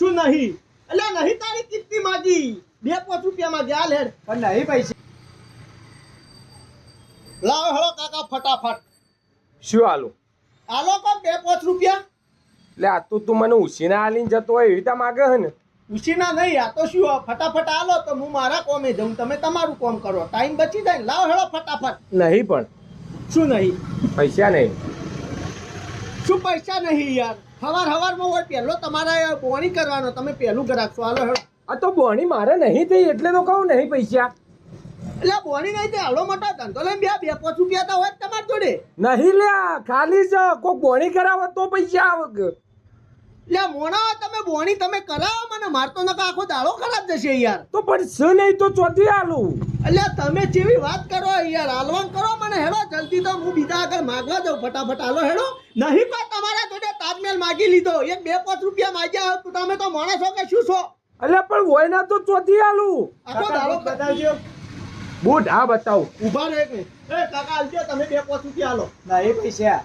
શું નહીં. એટલે નહીં તારી કિટની માગી. બે પાંચ રૂપિયા માં ગયા લેડ પણ નહીં પૈસા. લાવો હળો કાકા ફટાફટ. શું હાલું? આલો કો બે પાંચ રૂપિયા. એટલે આ તો તું મને ઉસીના હાલીને જતો હોય એવી રીતે માગે હે ને? ઉસીના નહીં આ તો શું ફટાફટ આલો તો હું મારા કોમે જઉં તમે તમારું કોમ કરો. ટાઈમ બચી જાય લાવ હળો ફટાફટ. નહીં પણ. શું નહીં? પૈસા નહીં. શું પૈસા નહીં યાર? હવાર હવારમાં હોય. પહેલો તમારે બોણી કરવાનો તમે પહેલું ગ્રાહક છો હાલો આ તો બોણી મારે નહીં થઈ એટલે તો કહું નહીં પૈસા. એટલે બોણી નહીં તે હાલો મોટા ધંધો લઈને બે બે પાંચ રૂપિયા તો હોય તમારી જોડે. નહીં લ્યા ખાલી જ કોઈ બોણી કરાવો તો પૈસા આવે. એટલે મોણા તમે બોણી તમે કરાવો મને મારતો નકા આખો દાડો ખરાબ જશે યાર. તો પણ શું નહીં તો ચોથી હાલું એટલે તમે જેવી વાત કરો યાર હાલવાન કરો મને હેડો જલ્દી તો હું બીજા આગળ માગવા જાઉં ફટાફટ. હાલો હેડો. નહીં પણ તમારા તાજમહેલ માગી લીધો. એક બે પાંચ રૂપિયા માગ્યા હોત તો તમે તો માણસો કે શું છો? એટલે પણ હોય ના તો ચોથી આલું. આખો દાડો બતાવજો. બૂટ હા બતાવું. ઊભા રહે કે એ કાકા હાલજો તમે બે પાંચ રૂપિયા આલો. ના એ પૈસા.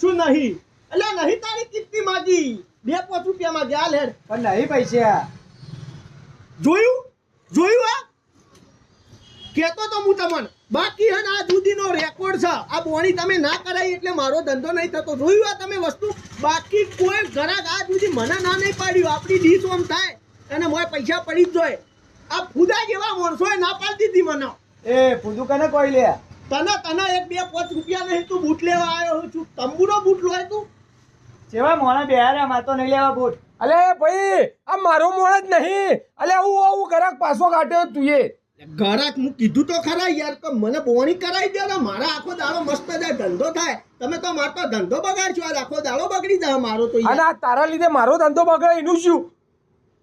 શું નહીં? એટલે નહીં તારી કિત્તી માગી. બે પાંચ રૂપિયા માગ્યા હાલ હેડ. પણ નહીં પૈસા. જોયું? જોયું આ કેતો તો હું તમને. બાકી હે ને આ દૂધીનો રેકોર્ડ છે. આ બોણી તમે ના કરાવી એટલે મારો ધંધો નહીં થતો. જોયું આ તમે વસ્તુ? બાકી કોઈ ઘરાક આ દૂધી મને ના નહીં પાડ્યું. આપણી ડીશ ઓમ થાય અને મોય પૈસા પડી જ જોઈએ આ ફુદા જેવા માણસોએ ના પાડી દીધી મને. એ ફૂદું કને કોઈ લે? તને તને એક બે પાંચ રૂપિયા નહીં તું બૂટ લેવા આવ્યો છું. તંબુનો બૂટ લો તું? જેવા મોણા બેહાર્યા મારે તો નહીં લેવા બૂટ. અલે ભાઈ આ મારો મોણ જ નહીં. અલે હું આવું ઘરાક પાછો કાઢ્યો તું એ. ઘરાક હું કીધું તો ખરા યાર તો મને બોણી કરાવી દે ને મારા આખો દાડો મસ્ત જાય ધંધો થાય. તમે તો મારો ધંધો બગાડશો આ આખો દાડો બગડી જાય મારો તો અને આ તારા લીધે મારો ધંધો બગડે એનું શું?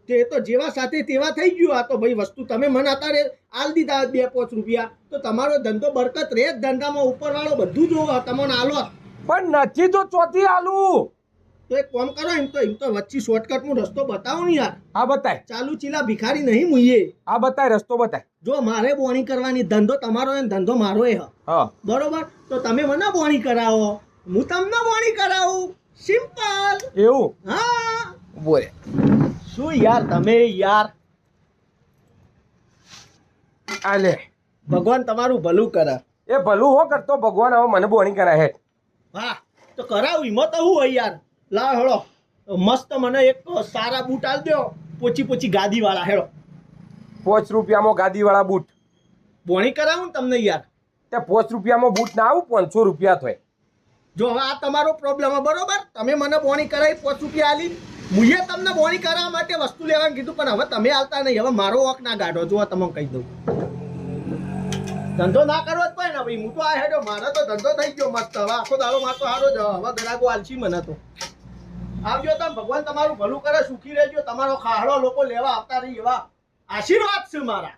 તે તો જેવા સાથે તેવા થઈ ગયું. આ તો ભાઈ વસ્તુ તમે મને અત્યારે આલ દીધા બે પાંચ રૂપિયા. તો તમારો ધંધો બરકત રહે જ ધંધામાં ઉપરવાળો બધું જોવો તમને આલો. પણ નથી તો ચોથી હાલું તો એક કામ કરો એમ તો એમ તો વચ્ચે શોર્ટકટમાં રસ્તો બતાવો ને યાર. આ બતાય. ચાલુ ચીલા ભિખારી નહીં મુઈએ. આ બતાય રસ્તો બતાય. જો મારે બોણી કરવાની ધંધો તમારો ને ધંધો મારો એ હ. હા. બરોબર? તો તમે મને બોણી કરાવો. હું તમને બોણી કરાવું. સિમ્પલ એવું? હા. બોલે શું યાર તમે યાર? આલે ભગવાન તમારું ભલું કરે. એ ભલું હો કરતો ભગવાન હવે મને બોણી કરાય હે હા તો કરાવું એમાં તો હું હોય યાર. લાવ હેળો. મસ્ત મને એક સારા બૂટ આલ દો પોચી પોચી ગાદી વાળા હેળો. પાંચ રૂપિયામાં ગાદીવાળા બૂટ. બોણી કરાવું તમને યાર? તે પાંચ રૂપિયામાં બૂટ ના આવું પાંચસો રૂપિયા થાય. જો હવે આ તમારો પ્રોબ્લેમ બરોબર? તમે મને બોણી કરાવી પાંચ રૂપિયા આલી. મુએ તમને બોણી કરાવવા માટે વસ્તુ લેવાનું કીધું પણ હવે તમે આવતા નહીં. હવે મારો વોક ના ગાઢો જો તમે તમને કહી દઉં. ધંધો ના કરવો જ પડે ને ભાઈ. હું તો આ હેડો મારો તો ધંધો થઈ ગયો મસ્ત. હવે આખો દાડો મારો સારો જ. હવે ગ્રાહકો આલશી મને તો. આવજો તમે ભગવાન તમારું ભલું કરે, સુખી રહેજો. તમારો ખાહડો લોકો લેવા આવતા રહી એવા આશીર્વાદ છે મારા.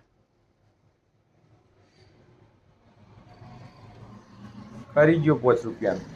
કરી ગયો પોચ રૂપિયા